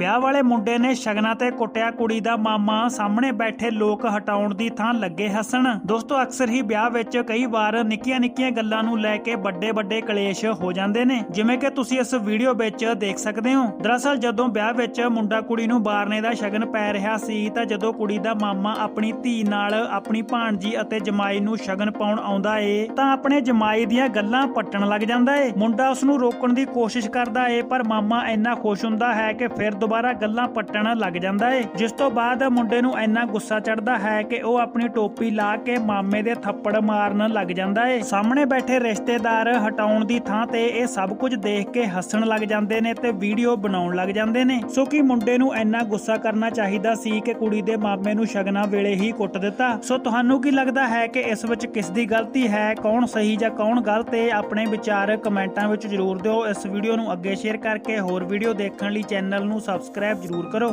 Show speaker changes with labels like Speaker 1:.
Speaker 1: ਵਿਆਹ ਵਾਲੇ ਮੁੰਡੇ ਨੇ ਸ਼ਗਨਾਂ ਤੇ ਕੁੱਟਿਆ ਕੁੜੀ ਦਾ ਮਾਮਾ। ਸਾਹਮਣੇ ਬੈਠੇ ਲੋਕ ਹਟਾਉਣ ਦੀ ਥਾਂ ਲੱਗੇ ਹੱਸਣ। ਦੋਸਤੋ, ਅਕਸਰ ਹੀ ਵਿਆਹ ਵਿੱਚ ਕਈ ਵਾਰ ਨਿੱਕੀਆਂ-ਨਿੱਕੀਆਂ ਗੱਲਾਂ ਨੂੰ ਲੈ ਕੇ ਵੱਡੇ-ਵੱਡੇ ਕਲੇਸ਼ ਹੋ ਜਾਂਦੇ ਨੇ। ਜਿਵੇਂ ਕਿ ਤੁਸੀਂ ਇਸ ਵੀਡੀਓ ਵਿੱਚ ਦੇਖ ਸਕਦੇ ਹੋ। ਦਰਅਸਲ, ਜਦੋਂ ਵਿਆਹ ਵਿੱਚ ਮੁੰਡਾ ਕੁੜੀ ਨੂੰ ਬਾਰਨੇ ਦਾ ਸ਼ਗਨ ਪੈ ਰਿਹਾ ਸੀ, ਤਾਂ ਜਦੋਂ ਕੁੜੀ ਦਾ ਮਾਮਾ ਆਪਣੀ ਧੀ ਨਾਲ ਆਪਣੀ ਭਾਣਜੀ ਅਤੇ ਜਮਾਈ ਨੂੰ ਸ਼ਗਨ ਪਾਉਣ ਆਉਂਦਾ ਏ, ਤਾਂ ਆਪਣੇ ਜਮਾਈ ਦੀਆਂ ਗੱਲਾਂ ਪੱਟਣ ਲੱਗ ਜਾਂਦਾ ਏ। ਮੁੰਡਾ ਉਸ ਨੂੰ ਰੋਕਣ ਦੀ ਕੋਸ਼ਿਸ਼ ਕਰਦਾ ਏ, ਪਰ ਮਾਮਾ ਇੰਨਾ ਖੁਸ਼ ਹੁੰਦਾ ਹੈ ਕਿ ਫਿਰ ਦੁਬਾਰਾ ਗੱਲਾਂ ਪੱਟਣ ਲੱਗ ਜਾਂਦਾ ਏ। ਜਿਸ ਤੋਂ ਬਾਅਦ ਮੁੰਡੇ ਨੂੰ ਇੰਨਾ ਗੁੱਸਾ ਚੜਦਾ ਹੈ ਕਿ ਉਹ ਆਪਣੀ ਟੋਪੀ ਲਾ ਕੇ ਮਾਮੇ ਦੇ ਥੱਪੜ ਮਾਰਨ ਲੱਗ ਜਾਂਦਾ ਏ। ਸਾਹਮਣੇ ਬੈਠੇ ਰਿਸ਼ਤੇਦਾਰ ਹਟਾਉਣ ਦੀ ਥਾਂ ਤੇ ਇਹ ਸਭ ਕੁਝ ਦੇਖ ਕੇ ਹੱਸਣ ਲੱਗ ਜਾਂਦੇ ਨੇ ਤੇ ਵੀਡੀਓ ਬਣਾਉਣ ਲੱਗ ਜਾਂਦੇ ਨੇ। ਸੋ ਕਿ ਮੁੰਡੇ ਨੂੰ ਇੰਨਾ ਗੁੱਸਾ ਕਰਨਾ ਚਾਹੀਦਾ ਸੀ ਕਿ ਕੁੜੀ ਦੇ ਮਾਮੇ ਨੂੰ ਸ਼ਗਨਾਂ ਵੇਲੇ ਹੀ ਕੁੱਟ ਦਿੱਤਾ? ਸੋ ਤੁਹਾਨੂੰ ਕੀ ਲੱਗਦਾ ਹੈ ਕਿ ਇਸ ਵਿੱਚ ਕਿਸ ਦੀ ਗਲਤੀ ਹੈ? ਕੌਣ ਸਹੀ ਜਾਂ ਕੌਣ ਗਲਤ ਹੈ ਆਪਣੇ ਵਿਚਾਰ ਕਮੈਂਟਾਂ ਵਿੱਚ ਜਰੂਰ ਦਿਓ। ਇਸ ਵੀਡੀਓ ਨੂੰ ਅੱਗੇ ਸ਼ੇਅਰ ਕਰਕੇ ਹੋਰ ਵੀਡੀਓ ਦੇਖਣ ਲਈ ਚੈਨਲ ਨੂੰ ਸਬਸਕ੍ਰਾਈਬ ਜਰੂਰ ਕਰੋ।